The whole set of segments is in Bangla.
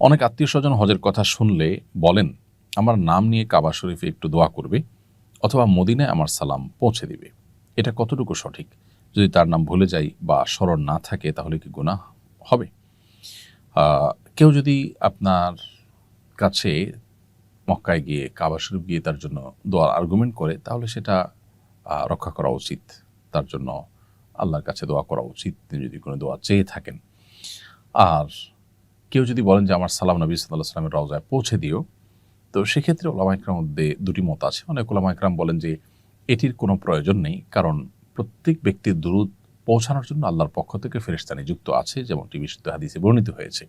অনেক আত্মীয় স্বজন হজের কথা শুনলে বলেন, আমার নাম নিয়ে কাবা শরীফে একটু দোয়া করবে অথবা মদিনায় আমার সালাম পৌঁছে দিবে। এটা কতটুকু সঠিক? যদি তার নাম ভুলে যাই বা স্মরণ না থাকে তাহলে কি গুনাহ হবে? কেউ যদি আপনার কাছে মক্কায় গিয়ে, কাবা শরীফ গিয়ে তার জন্য দোয়ার আর্গুমেন্ট করে, তাহলে সেটা রক্ষা করা উচিত। তার জন্য আল্লাহর কাছে দোয়া করা উচিত। তিনি যদি কোনো দোয়া চেয়ে থাকেন। আর কেউ যদি বলেন যে আমার সালাম নবী সাল্লাহ সাল্লামের রওজায় পৌঁছে দিও, তো সেক্ষেত্রে ওলামা ইকরামের মধ্যে দুটি মত আছে। অনেক ওলামা ইকরাম বলেন যে এটির কোনো প্রয়োজন নেই, কারণ প্রত্যেক ব্যক্তির দূরত পৌঁছানোর জন্য আল্লাহর পক্ষ থেকে ফেরেশতা নিযুক্ত আছে যেমন যেমনটি বিশুদ্ধ হাদিসে বর্ণিত হয়েছে।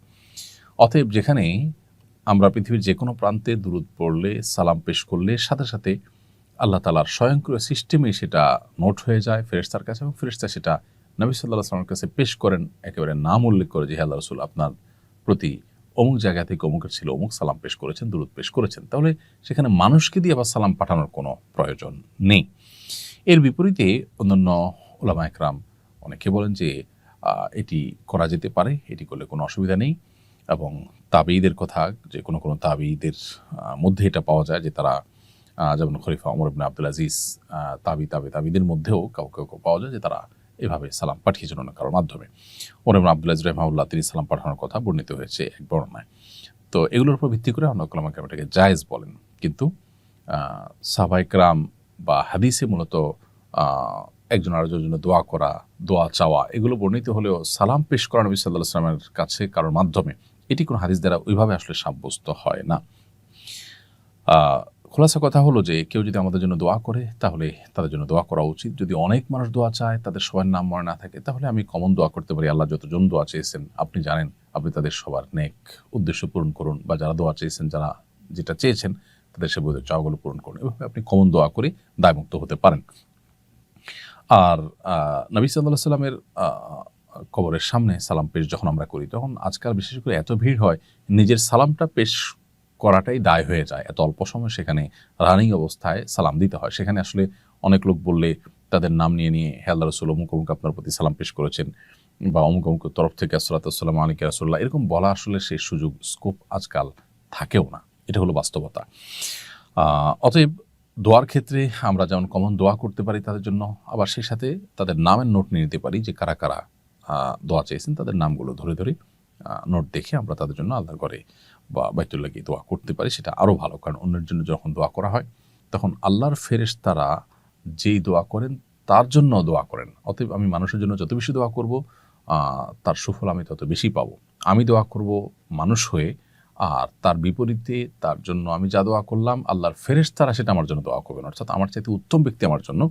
অতএব যেখানে আমরা পৃথিবীর যে কোনো প্রান্তে দূরত পড়লে, সালাম পেশ করলে, সাথে সাথে আল্লাহ তালার স্বয়ংক্রিয় সিস্টেমে সেটা নোট হয়ে যায় ফেরেস্তার কাছে এবং ফেরেস্তা সেটা নবী সাল্লাহ আসলামের কাছে পেশ করেন, একেবারে নাম উল্লেখ করে যে, হে আল্লাহ রসুল, আপনার প্রতি অমুক জায়গা থেকে অমুকের ছিল অমুক সালাম পেশ করেছেন দূরত পেশ করেছেন, তাহলে সেখানে মানুষকে দিয়ে আবার সালাম পাঠানোর কোনো প্রয়োজন নেই। এর বিপরীতে অন্যান্য ওলামা একরাম অনেকে বলেন যে এটি করা যেতে পারে, এটি করলে কোনো অসুবিধা নেই এবং তাবিদের কথা, যে কোনো কোনো তাবিদের মধ্যে এটা পাওয়া যায় যে তারা যেমন খলিফা অমর আব্দুল আজিজ তাবি তাবে তাবিদের মধ্যেও কাউ কেউ কেউ পাওয়া যায় যে তারা এভাবে সালাম পাঠিয়েছেন অন্য কারোর মাধ্যমে। ওমর ইবনে আব্দুল আজিজ রহমাউল্লাহ তিনি সালাম পাঠানোর কথা বর্ণিত হয়েছে এক বর্ণনায়। তো এগুলোর উপর ভিত্তি করে অন্য কলামা এটাকে জায়েজ বলেন। কিন্তু সাবাইকরাম বা হাদিসে মূলত একজন আরেকজনের জন্য দোয়া করা, দোয়া চাওয়া, এগুলো বর্ণিত হলেও সালাম পেশ করা নবী সাল্লাহ সাল্লামের কাছে কারোর মাধ্যমে, এটি কোনো হাদিস দ্বারা ওইভাবে আসলে সাব্যস্ত হয় না। খোলাসা কথা হলো যে, কেউ যদি আমাদের জন্য দোয়া করে, তাহলে তাদের জন্য দোয়া করা উচিত। যদি অনেক মানুষ দোয়া চায়, তাদের সবার নাম মনে না থাকে, তাহলে আমি কমন দোয়া করতে পারি। আল্লাহ যতজন দোয়া চেয়েছেন, আপনি জানেন, আপনি তাদের সবার নেক উদ্দেশ্য পূরণ করুন বা যারা দোয়া চেয়েছেন, যারা যেটা চেয়েছেন, তাদের সে বোধের চাওয়াগুলো পূরণ করুন। এভাবে আপনি কমন দোয়া করে দায়মুক্ত হতে পারেন। আর নবী সাল্লাহ সাল্লামের কবরের সামনে সালাম পেশ যখন আমরা করি, তখন আজকাল বিশেষ করে এত ভিড় হয়, নিজের সালামটা পেশ করাটাই দায় হয়ে যায়। এত অল্প সময় সেখানে রানিং অবস্থায় সালাম দিতে হয়। সেখানে আসলে অনেক লোক বললে তাদের নাম নিয়ে নিয়ে, হে আল্লাহ রসুল, অমুক অমুক আপনার প্রতি সালাম পেশ করেছেন বা অমুক অমুক তরফ থেকে আসসালাতাম আলিক রাসুল্লাহ এরকম বলা আসলে সেই সুযোগ স্কোপ আজকাল থাকেও না। এটা হলো বাস্তবতা। অতএব দোয়ার ক্ষেত্রে আমরা যেমন কমন দোয়া করতে পারি তাদের জন্য, আবার সেই সাথে তাদের নামের নোট নিয়ে নিতে পারি যে কারা কারা দোয়া চেয়েছেন, তাদের নামগুলো ধরে ধরে নোট দেখে আমরা তাদের জন্য আল্লাহর ঘরে বা বাইতুল্লাহ গিয়ে দোয়া করতে পারি, সেটা আরও ভালো। কারণ অন্যের জন্য যখন দোয়া করা হয়, তখন আল্লাহর ফেরেশ তারা যেই দোয়া করেন, তার জন্য দোয়া করেন। অতএব আমি মানুষের জন্য যত বেশি দোয়া করব তার সুফল আমি তত বেশি পাবো। আমি দোয়া করব মানুষ হয়ে, আর তার বিপরীতে তার জন্য আমি যা দোয়া করলাম, আল্লাহর ফেরেশ তারা সেটা আমার জন্য দোয়া করবেন। অর্থাৎ আমার চাইতে উত্তম ব্যক্তি আমার জন্য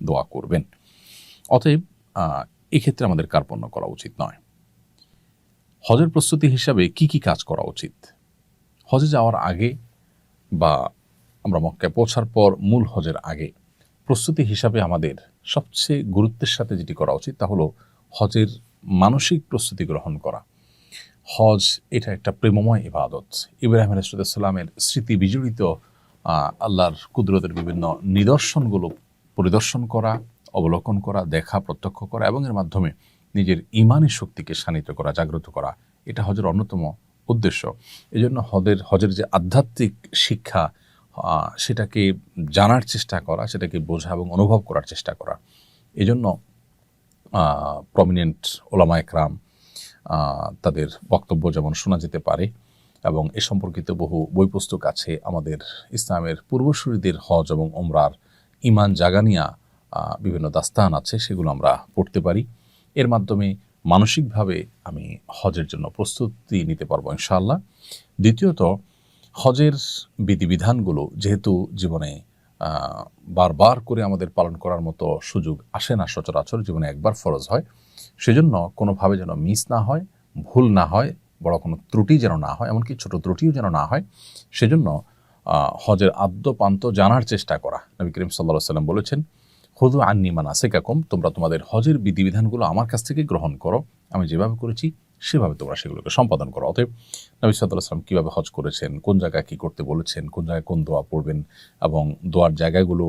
দোয়া করবেন। অতএব এক্ষেত্রে আমাদের কার্পণ্য করা উচিত নয়। হজের প্রস্তুতি হিসাবে কি কি কাজ করা উচিত? হজে যাওয়ার আগে বা আমরা মক্কায় পৌঁছার পর মূল হজের আগে প্রস্তুতি হিসাবে আমাদের সবচেয়ে গুরুত্বের সাথে যেটি করা উচিত তা হলো হজের মানসিক প্রস্তুতি গ্রহণ করা। হজ এটা একটা প্রেমময় ইবাদত। ইব্রাহিম আলাইসালামের স্মৃতি বিজড়িত আল্লাহর কুদরতের বিভিন্ন নিদর্শনগুলো পরিদর্শন করা, অবলোকন করা, দেখা, প্রত্যক্ষ করা এবং এর মাধ্যমে নিজের ইমানি শক্তিকে শানিত করা, জাগ্রত করা, এটা হজের অন্যতম উদ্দেশ্য। এই জন্য হজের হজের যে আধ্যাত্মিক শিক্ষা সেটাকে জানার চেষ্টা করা, সেটাকে বোঝা এবং অনুভব করার চেষ্টা করা। এজন্য প্রমিনেন্ট ওলামা একরাম তাদের বক্তব্য যেমন শোনা যেতে পারে এবং এ সম্পর্কিত বহু বই পুস্তক আছে আমাদের ইসলামের পূর্বসূরিদের হজ এবং ওমরার ইমান জাগানিয়া বিভিন্ন দাস্তান আছে, সেগুলো আমরা পড়তে পারি। এর মাধ্যমে মানসিকভাবে আমি হজের জন্য প্রস্তুতি নিতে পারব ইনশাআল্লাহ। দ্বিতীয়ত, হজের বিধিবিধানগুলো যেহেতু জীবনে বারবার করে আমাদের পালন করার মতো সুযোগ আসে না সচরাচর, জীবনে একবার ফরজ হয়, সেজন্য কোনোভাবে যেন মিস না হয়, ভুল না হয়, বড় কোনো ত্রুটি যেন না হয়, এমনকি ছোট ত্রুটিও যেন না হয়, সেজন্য হজের আদ্য পান্ত জানার চেষ্টা করা। নবী করিম সাল্লা সাল্লাম বলেছেন হুদু আন্নি মান আসেকাকুম তোমরা তোমাদের হজের বিধিবিধানগুলো আমার কাছ থেকে গ্রহণ করো। আমি যেভাবে করেছি, সেভাবে তোমরা সেগুলোকে সম্পাদন করো। অতএব নবী সাল্লাহ সাল্লাম কীভাবে হজ করেছেন, কোন জায়গায় কী করতে বলেছেন, কোন জায়গায় কোন দোয়া পড়বেন এবং দোয়ার জায়গাগুলো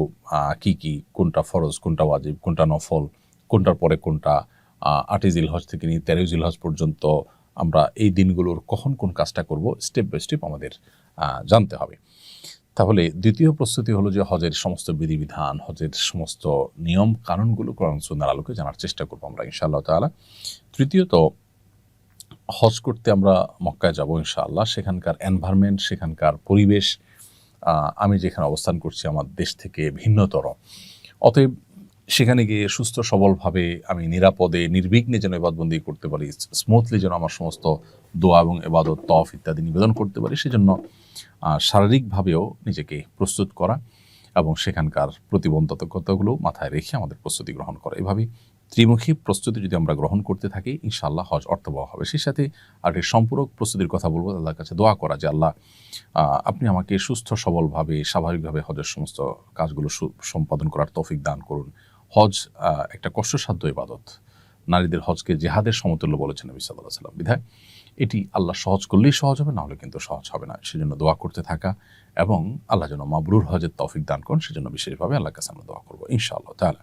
কি কি, কোনটা ফরজ, কোনটা ওয়াজিব, কোনটা নফল, কোনটার পরে কোনটা আটই হজ থেকে নিয়ে তেরোই জিল হজ পর্যন্ত আমরা এই দিনগুলোর কখন কোন কাজটা করব, স্টেপ বাই স্টেপ আমাদের জানতে হবে। তাহলে দ্বিতীয় প্রস্তুতি হলো যে হজের সমস্ত বিধিবিধান, হজের সমস্ত নিয়ম, কানুনগুলো কোরআন সুন্দর আলোকে জানার চেষ্টা করব আমরা ইনশাআল্লাহ তালা তৃতীয়ত, হজ করতে আমরা মক্কায় যাব ইনশাআল্লাহ। সেখানকার এনভায়রনমেন্ট সেখানকার পরিবেশ আমি যেখানে অবস্থান করছি আমার দেশ থেকে ভিন্নতর। অতএব সেখানে গিয়ে সুস্থ, সবলভাবে আমি নিরাপদে, নির্বিঘ্নে যেন এবাদবন্দি করতে পারি স্মুথলি যেন আমার সমস্ত দোয়া এবং এবাদত তফ ইত্যাদি নিবেদন করতে পারি, সেজন্য শারীরিকভাবেও নিজেকে প্রস্তুত করা এবং সেখানকার প্রতিবন্ধকতাগুলো মাথায় রেখে আমাদের প্রস্তুতি গ্রহণ করা। এভাবেই ত্রিমুখী প্রস্তুতি যদি আমরা গ্রহণ করতে থাকি, ইনশাআল্লাহ হজ অর্থবহ হবে। সেই সাথে আর সম্পূরক প্রস্তুতির কথা বলব, আল্লাহর কাছে দোয়া করা যে, আল্লাহ আপনি আমাকে সুস্থ, সবলভাবে, স্বাভাবিকভাবে হজের সমস্ত কাজগুলো সম্পাদন করার তৌফিক দান করুন। হজ একটা কষ্টসাধ্য ইবাদত। নারীদের হজকে জেহাদের সমতুল্য বলেছেন নবী সাল্লাহ সাল্লাম বিধায় এটি আল্লাহ সহজ করলেই সহজ হবে না হলে কিন্তু সহজ হবে না। সেজন্য দোয়া করতে থাকা এবং আল্লাহ যেন মাবরুর হজের তফিক দান করেন, সেজন্য বিশেষভাবে আল্লাহ কাছে আমরা দোয়া করব, ইনশাআল্লাহ তাহলে